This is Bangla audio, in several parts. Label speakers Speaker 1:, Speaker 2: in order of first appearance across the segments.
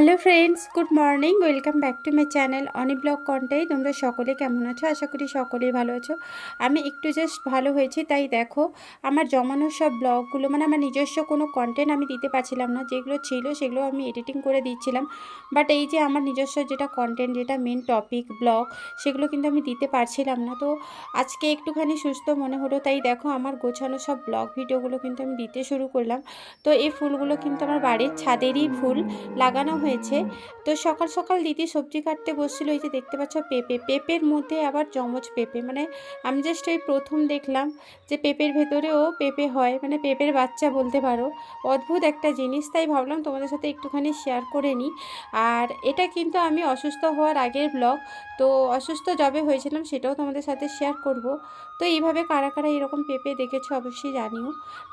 Speaker 1: Hello friends good morning welcome back to my channel Oni blog Contai তোমরা সকলে কেমন আছো? আশা করি সকলেই ভালো আছো। আমি একটু জাস্ট ভালো হয়েছি, তাই দেখো, আমার জমানো সব ব্লগগুলো মানে আমার নিজস্ব কোনো কন্টেন্ট আমি দিতে পারছিলাম না। যেগুলো ছিল, সেগুলো আমি এডিটিং করে দিচ্ছিলাম। বাট এই যে আমার নিজস্ব যেটা কন্টেন্ট যেটা মেন টপিক ব্লগ সেগুলো কিন্তু আমি দিতে পারছিলাম না। তো আজকে একটুখানি সুস্থ মনে হলো, তাই দেখো, আমার গোছানো সব ব্লগ ভিডিওগুলো কিন্তু আমি দিতে শুরু করলাম। তো এই ফুলগুলো কিন্তু আমার বাড়ির ছাদেরই ফুল, লাগানো হয়েছে। তো সকাল সকাল দিদি সবজি কাটতে বসছিল। এই যে দেখতে পাচ্ছ, পেঁপে। পেঁপের মধ্যে আবার জমজ পেঁপে। মানে আমি জাস্ট এই প্রথম দেখলাম যে পেঁপের ভেতরেও পেঁপে হয়। মানে পেঁপের বাচ্চা বলতে পারো। অদ্ভুত একটা জিনিস। তাই ভাবলাম তোমাদের সাথে একটুখানি শেয়ার করে নিই। আর এটা কিন্তু আমি অসুস্থ হওয়ার আগের ব্লগ তো অসুস্থ যবে হয়েছিলাম, সেটাও তোমাদের সাথে শেয়ার করব। তো এইভাবে কারা কারা এরকম পেঁপে দেখেছ অবশ্যই জানিও।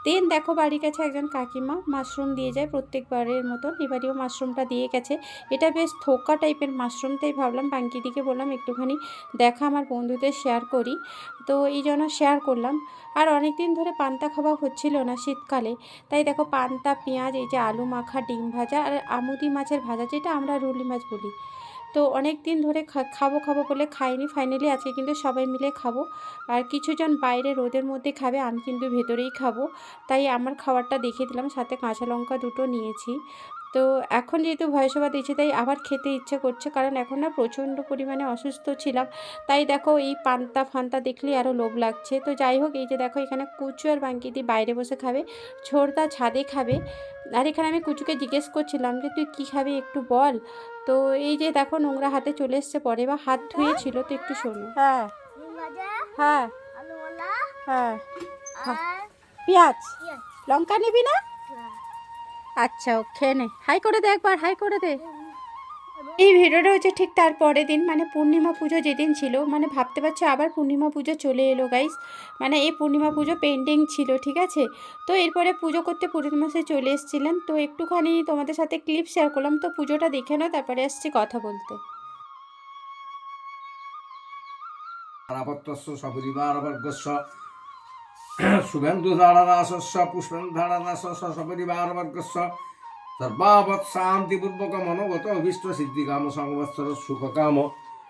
Speaker 1: দেন দেখো বাড়ির কাছে একজন কাকিমা মাশরুম দিয়ে যায় প্রত্যেকবারের মতন। এবারেও মাশরুমটা দিয়ে গেছে। এটা বেশ থোকা টাইপের মাশরুম তাই ভাবলাম বাঙ্কিদিকে বললাম, একটুখানি দেখা আমার বন্ধুদের শেয়ার করি। তো এই জন্য শেয়ার করলাম। আর অনেক দিন ধরে পান্তা খাওয়া হচ্ছিল না শীতকালে। তাই দেখো পান্তা, পেঁয়াজ, এই যে আলু মাখা, ডিম ভাজা আর আমুদি মাছের ভাজা, যেটা আমরা রুলি মাছ বলি। তো অনেক দিন ধরে খাব খাব বলে খাইনি। ফাইনালি আজকে কিন্তু সবাই মিলে খাব। আর কিছুজন বাইরে রোদের মধ্যে খাবে, আমি কিন্তু ভেতরেই খাব। তাই আমার খাবারটা দেখিয়ে দিলাম, সাথে কাঁচা লঙ্কা দুটো নিয়েছি। তো এখন যেহেতু ভয়েস ওভার দিয়েছি তাই আবার খেতে ইচ্ছে করছে। কারণ এখন না প্রচণ্ড পরিমাণে অসুস্থ ছিলাম। তাই দেখো এই পান্তা ফান্তা দেখলেই আরও লোভ লাগছে। তো যাই হোক এই যে দেখো এখানে কুচু আর বাঙ্কিদি বাইরে বসে খাবে ছোড়দা ছাদে খাবে। আর এখানে আমি কুচুকে জিজ্ঞেস করছিলাম যে তুই কী খাবি একটু বল? তো এই যে দেখো নোংরা হাতে চলে এসছে পরে বা হাত ধুয়েছিল তো একটু শোনো। হ্যাঁ।
Speaker 2: ডিম
Speaker 1: হ্যাঁ। হ্যাঁ। পেঁয়াজ। লঙ্কা নিবি না?
Speaker 2: হ্যাঁ।
Speaker 1: আচ্ছা ও খেয়ে নে। হাই করে দে একবার হাই করে দে। এই ভিডিওটা হচ্ছে ঠিক তার পরের দিন মানে পূর্ণিমা পুজো যেদিন ছিল মানে ভাবতে পারছ আবার পূর্ণিমা পুজো চলে এলো গাইস মানে এই পূর্ণিমা পুজো পেন্ডিং ছিল ঠিক আছে? তো এরপরে পুজো করতে পূর্ণিমা মাসে চলে এসেছিলেন তো একটুখানি তোমাদের সাথে ক্লিপ শেয়ার করলাম তো পুজোটা দেখে নাও তারপরে আসছি কথা বলতে।
Speaker 3: আরাপত্যস্য সপরিবারবর্গস্য শুভেন্দুধারণাশস্য পুষ্পেন্ধারণাশস্য সপরিবারবর্গস্য, সর্বাবৎ শান্তিপূর্বক মনোগত অভীষ্ট সিদ্ধিকাম, সংবৎসর সুখকাম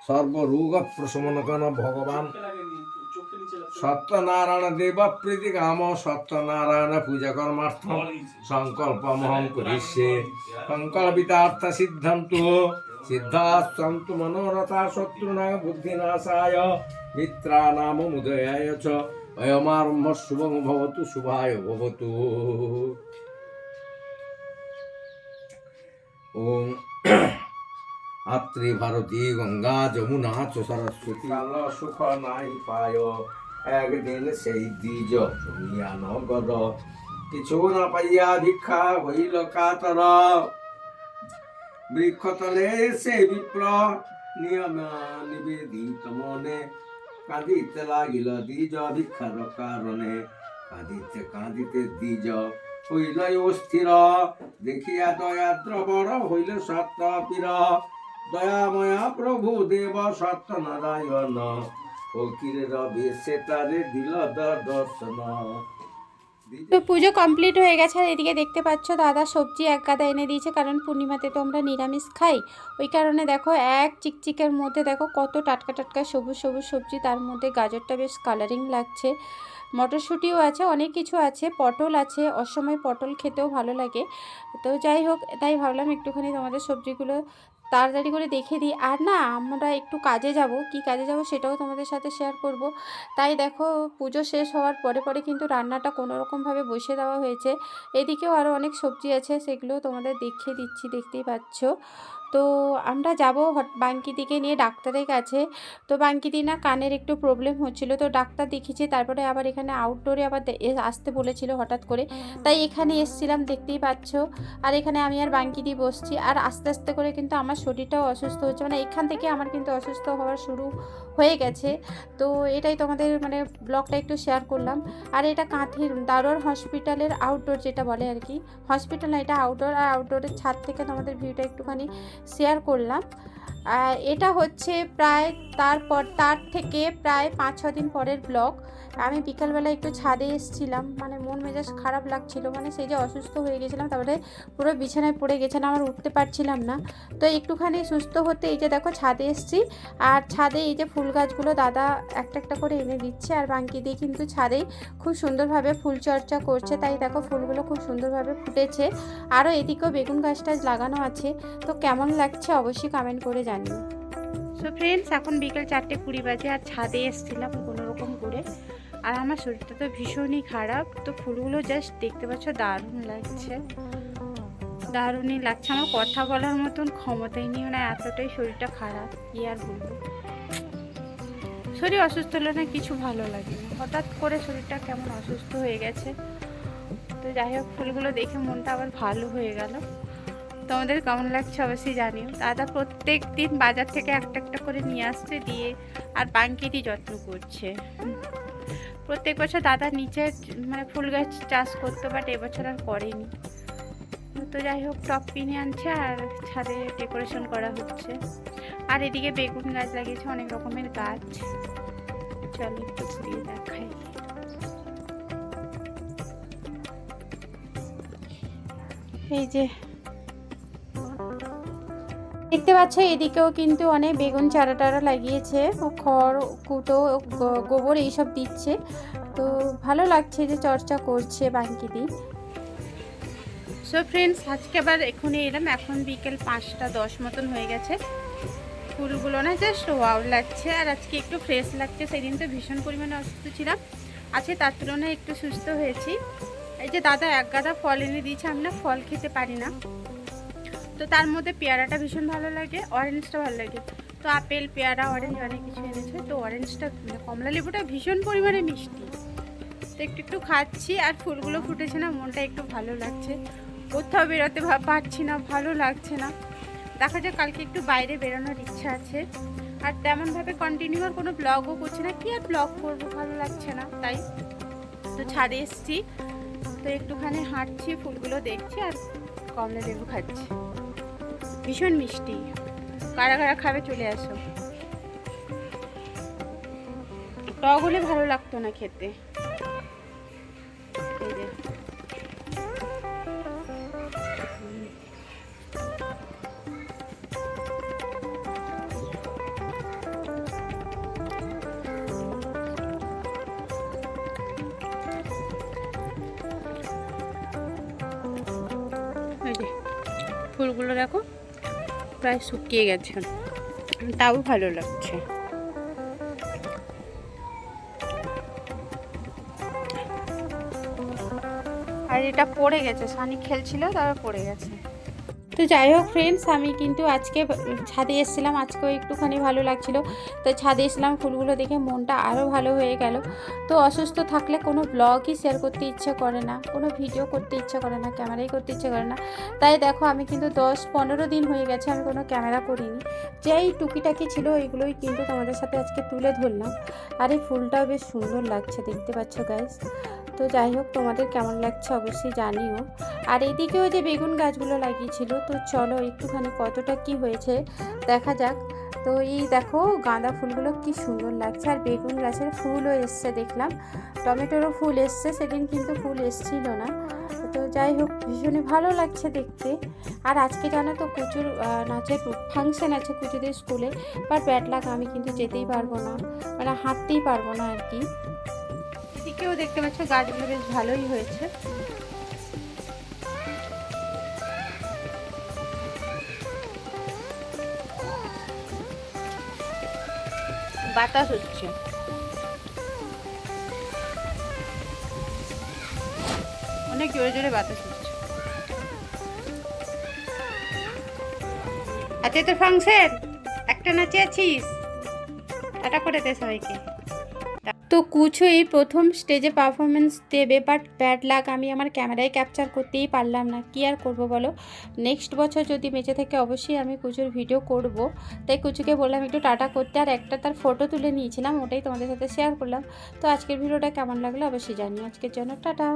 Speaker 3: সর্বরোগ প্রশমনকন ভগবান সত্যনারায়ণ দেব প্রীতি কাম সত্যনারায়ণ পূজা কর্মার্থ সংকল্প মহং করিষ্যে সংকল্পিতার্থ অয়মারম্ভ শুভং ভবতু শুভায় ভবতু ওম আত্রি ভারতী গঙ্গা যমুনা চ সরস্বতী সুখ নাই পায় একদিন সেই দ্বিজ জমিয়া নগর কিছু না পাইয়া ভিক্ষা হইল কাতর বৃক্ষতলে সে বিপ্র নিয়ম নিবেদিত মনে। কাঁদিতে লাগিল দ্বিজ ভিক্ষার কারণে। কাঁদিতে কাঁদিতে দ্বিজ হইল অস্থির। দেখিয়া দয়াদ্র বড় হইল সত্য পীর দয়াময়া প্রভু দেব সত্য নারায়ণ ফকিরের বেশে তারে দিল দর্শন।
Speaker 1: তো পুজো কমপ্লিট হয়ে গেছে, আর এদিকে দেখতে পাচ্ছ দাদা সবজি এক গাদা এনে দিয়েছে, কারণ পূর্ণিমাতে তো আমরা নিরামিষ খাই। ওই কারণে দেখো এক চিকচিকের মধ্যে দেখো কত টাটকা টাটকা সবুজ সবুজ সবজি, তার মধ্যে গাজরটা বেশ কালারিং লাগছে। মটরশুঁটিও আছে, অনেক কিছু আছে, পটল আছে, অসময় পটল খেতেও ভালো লাগে। তো যাই হোক, তাই ভাবলাম একটুখানি তোমাদের সবজিগুলো তাড়াতাড়ি করে দেখে দিই। আর না, আমরা একটু কাজে যাব। কি কাজে যাব সেটাও তোমাদের সাথে শেয়ার করব। তাই দেখো, পুজো শেষ হওয়ার পরে পরে কিন্তু রান্নাটা কোনো রকমভাবে বসে দেওয়া হয়েছে। এদিকেও আরও অনেক সবজি আছে সেগুলো তোমাদের দেখিয়ে দিচ্ছি, দেখতেই পাচ্ছ। তো আমরা যাব বাঙ্কিদিকে নিয়ে ডাক্তারের কাছে। তো বাঙ্কিদি না কানের একটু প্রবলেম হচ্ছিল তো ডাক্তার দেখিয়েছে তারপরে আবার এখানে আউটডোরে আবার আসতে বলেছিল হঠাৎ করে। তাই এখানে এসছিলাম দেখতেই পাচ্ছ। আর এখানে আমি আর বাঙ্কিদি বসছি। আর আস্তে আস্তে করে কিন্তু আমার শরীরটাও অসুস্থ হচ্ছে। মানে এখান থেকে আমার কিন্তু অসুস্থ হওয়ার শুরু হয়ে গেছে। তো এটাই তোমাদের মানে ব্লগটা একটু শেয়ার করলাম। আর এটা কাঁথির দারোয়ার হসপিটালের আউটডোর যেটা বলে আর কি। হসপিটাল না এটা আউটডোর আর আউটডোরের ছাদ থেকে তোমাদের ভিউটা একটুখানি শেয়ার করলাম। এটা হচ্ছে প্রায় তারপর তার থেকে প্রায় পাঁচ, ছ দিন পরের ব্লগ, আমি বিকালবেলা একটু ছাদে এসেছিলাম মানে মন মেজাজ খারাপ লাগছিল মানে সেই যে অসুস্থ হয়ে গেছিলাম, তারপরে পুরো বিছানায় পড়ে গেছিলাম আমার উঠতে পারছিলাম না। তো একটুখানি সুস্থ হতে এই যে দেখো ছাদে এসেছি, আর ছাদে এই যে ফুল গাছগুলো দাদা একটা একটা করে এনে দিচ্ছে, আর বাঙ্কি দিয়ে কিন্তু ছাদেই খুব সুন্দরভাবে ফুল চর্চা করছে, তাই দেখো ফুলগুলো খুব সুন্দরভাবে ফুটেছে। আরও এদিকেও বেগুন গাছটা লাগানো আছে, তো কেমন লাগছে অবশ্যই কমেন্ট করে জানিও। সো ফ্রেন্ডস এখন বিকেল চারটে কুড়ি বাজে আর ছাদে এসেছিলাম কোনো রকম করে। আর আমার শরীরটা তো ভীষণই খারাপ, তো ফুলগুলো জাস্ট দেখতে পাচ্ছ, দারুণ লাগছে। দারুণই লাগছে, আমার কথা বলার মতন ক্ষমতাই নেই না এতটাই শরীরটা খারাপ, কি আর বলব। শরীর অসুস্থ হলে না কিছু ভালো লাগে হঠাৎ করে শরীরটা কেমন অসুস্থ হয়ে গেছে। তো যাই হোক, ফুলগুলো দেখে মনটা আবার ভালো হয়ে গেল। তোমাদের কেমন লাগছে অবশ্যই জানিও। দাদা প্রত্যেক দিন বাজার থেকে একটা একটা করে নিয়ে আসছে দিয়ে আর বাঙ্কিরই যত্ন করছে। প্রত্যেক বছর দাদা নিচে মানে ফুল গাছ চাষ করতো বাট এবছর আর করেনি। তো যাই হোক, টপ কিনে আনছে আর ছাদে ডেকোরেশন করা হচ্ছে। আর এদিকে বেগুন গাছ লাগিয়েছে, অনেক রকমের গাছ। চলো একটু ঘুরিয়ে দেখাই। এই যে দেখতে পাচ্ছ, এদিকেও কিন্তু অনেক বেগুন চারা টারা লাগিয়েছে খড়, কুটো গোবর এইসব দিচ্ছে। তো ভালো লাগছে যে চর্চা করছে বাঙ্কিদি। সো ফ্রেন্ডস আজকে আবার এখনই এলাম। এখন বিকেল পাঁচটা দশ মতন হয়ে গেছে। ফুলগুলো না জাস্ট ওয়াও লাগছে আর আজকে একটু ফ্রেশ লাগছে। সেদিন তো ভীষণ পরিমাণে অসুস্থ ছিলাম। আজকে তার তুলনায় একটু সুস্থ হয়েছি। এই যে দাদা এক গাদা ফল এনে দিয়েছে, আমি না ফল খেতে পারি না। তো তার মধ্যে পেয়ারাটা ভীষণ ভালো লাগে অরেঞ্জটা ভালো লাগে। তো আপেল, পেয়ারা অরেঞ্জ অনেক কিছু এনেছে। তো অরেঞ্জটা মানে কমলা লেবুটা ভীষণ পরিমাণে মিষ্টি। তো একটু একটু খাচ্ছি আর ফুলগুলো ফুটেছে না, মনটা একটু ভালো লাগছে। কোথাও বেরোতে পারছি না, ভালো লাগছে না। দেখা যাক, কালকে একটু বাইরে বেরোনোর ইচ্ছা আছে। আর তেমনভাবে কন্টিনিউ আর কোনো ব্লগও করছে না। কি আর ব্লগ করব, ভালো লাগছে না, তাই। তো ছাদে এসছি। তো একটুখানি হাঁটছি, ফুলগুলো দেখছি আর কমলা লেবু খাচ্ছি। ভীষণ মিষ্টি। কারা কারা খাবে চলে আসো। টক হলে ভালো লাগতো না খেতে। ফুলগুলো দেখো। প্রায় শুকিয়ে গেছে। তাও ভালো লাগছে। আর এটা পড়ে গেছে। সানি খেলছিল, তারপর পড়ে গেছে। তো যাই হোক ফ্রেন্ডস আমি কিন্তু আজকে ছাদে এসেছিলাম। আজকেও একটুখানি ভালো লাগছিল। তো ছাদে এসেছিলাম, ফুলগুলো দেখে মনটা আরও ভালো হয়ে গেল। তো অসুস্থ থাকলে কোনো ব্লগই শেয়ার করতে ইচ্ছে করে না, কোনো ভিডিও করতে ইচ্ছে করে না ক্যামেরাই করতে ইচ্ছে করে না। তাই দেখো, আমি কিন্তু দশ পনেরো দিন হয়ে গেছে আমি কোনো ক্যামেরা করিনি। যেই টুকিটাকি ছিল, ওইগুলোই কিন্তু তোমাদের সাথে আজকে তুলে ধরলাম। আর এই ফুলটাও বেশ সুন্দর লাগছে, দেখতে পাচ্ছ গাইস তো যাই হোক, তোমাদের কেমন লাগছে অবশ্যই জানিও। আর এদিকেও যে বেগুন গাছগুলো লাগিয়েছিল, তো চলো একটুখানি কতটা কি হয়েছে দেখা যাক। তো এই দেখো, গাঁদা ফুলগুলো কি সুন্দর লাগছে, আর বেগুন গাছের ফুলও এসছে দেখলাম। টমেটোরও ফুল এসছে, সেদিন কিন্তু ফুল এসছিল না। তো যাই হোক, ভীষণই ভালো লাগছে দেখতে। আর আজকে জানো তো প্রচুর নাচের ফাংশন আছে কুচুদের স্কুলে বাট ব্যাড লাগ আমি কিন্তু যেতেই পারব না মানে হাঁটতেই পারব না আর কি। এদিকেও দেখতে পাচ্ছ গাছগুলো বেশ ভালোই হয়েছে। বাতাস হচ্ছে। অনেক জোরে জোরে বাতাস হচ্ছে। আজকে তো ফাংশন? একটা নাচে আছিস টাটা করে দে সবাইকে। তো কুচুই প্রথম স্টেজে পারফরমেন্স দেবে বাট ব্যাড লাক আমি আমার ক্যামেরায় ক্যাপচার করতেই পারলাম না। কি আর করব বলো? নেক্সট বছর যদি বেঁচে থেকে অবশ্যই আমি কুচুর ভিডিও করব। তাই কুচুকে বললাম একটু টাটা করতে, আর একটা তার ফটো তুলে নিয়েছিলাম, ওটাই তোমাদের সাথে শেয়ার করলাম। তো আজকের ভিডিওটা কেমন লাগল অবশ্যই জানি আজকের জন্য টাটা।